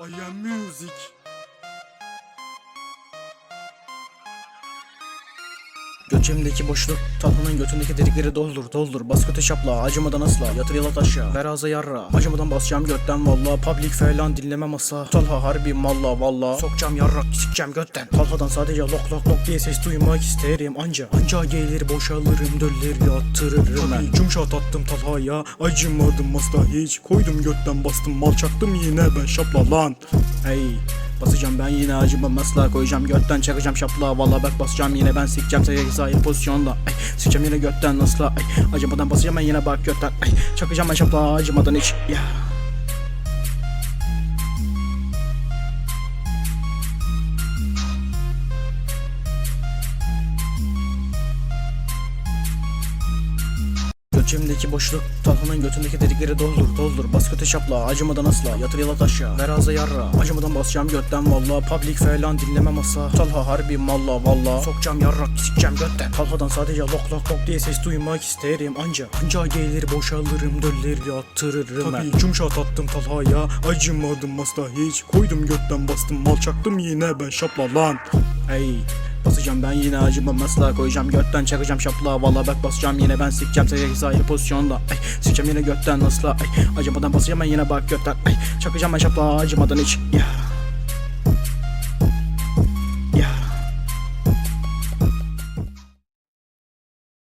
I am music. Göçemdeki boşluk, Talhan'ın götündeki delikleri doldur, doldur. Bas şapla, acımadan asla. Yatır yalat aşağı, ver ağza yarra. Acımadan basacağım götten valla. Public falan dinlemem asla. Talha harbi malla valla. Sokacağım yarrak, sikeceğim götten. Talha'dan sadece lok lok lok diye ses duymak isterim anca. Anca gelir boşalırım, dölleri attırırım ben. Cumşat attım Talha'ya, acımadım asla hiç. Koydum götten bastım, mal çaktım yine ben şapla lan. Hey. Basacağım ben yine acımam asla koyacağım. Götten çakacağım şapla Valla bak basacağım yine. Ben sikeceğim seye zahir pozisyonda. Ay, Sikeceğim yine götten asla ay, Acımadan basacağım ben yine bak götten. Ay, Çakacağım ben şapla acımadan hiç. Ya. Göçümdeki boşluk, Talhan'ın götündeki delikleri doldur, doldur. Bas kötü şapla, acımadan asla. Yatır yalat aşağı, ver ağza yarra. Acımadan basacağım götten valla. Public falan dinlemem asla. Talha harbi malla valla. Sokacağım yarrak, sikeceğim götten. Talha'dan sadece lok lok lok diye ses duymak isterim anca. Anca gelir boşalırım, dölleri attırırım ben. Tabii cumşat attım Talha'ya, acımadım asla hiç. Koydum götten bastım, mal çaktım yine ben şapla lan. Hey. Basacağım ben yine acımam asla koyacağım. Götten çakacağım şapla Valla bak basacağım. Yine ben sikeceğim seye zahir pozisyonda. Ay, Sikeceğim yine götten asla ay, Acımadan basacağım ben yine bak götten. Ay, Çakacağım ben şapla acımadan hiç. Ya.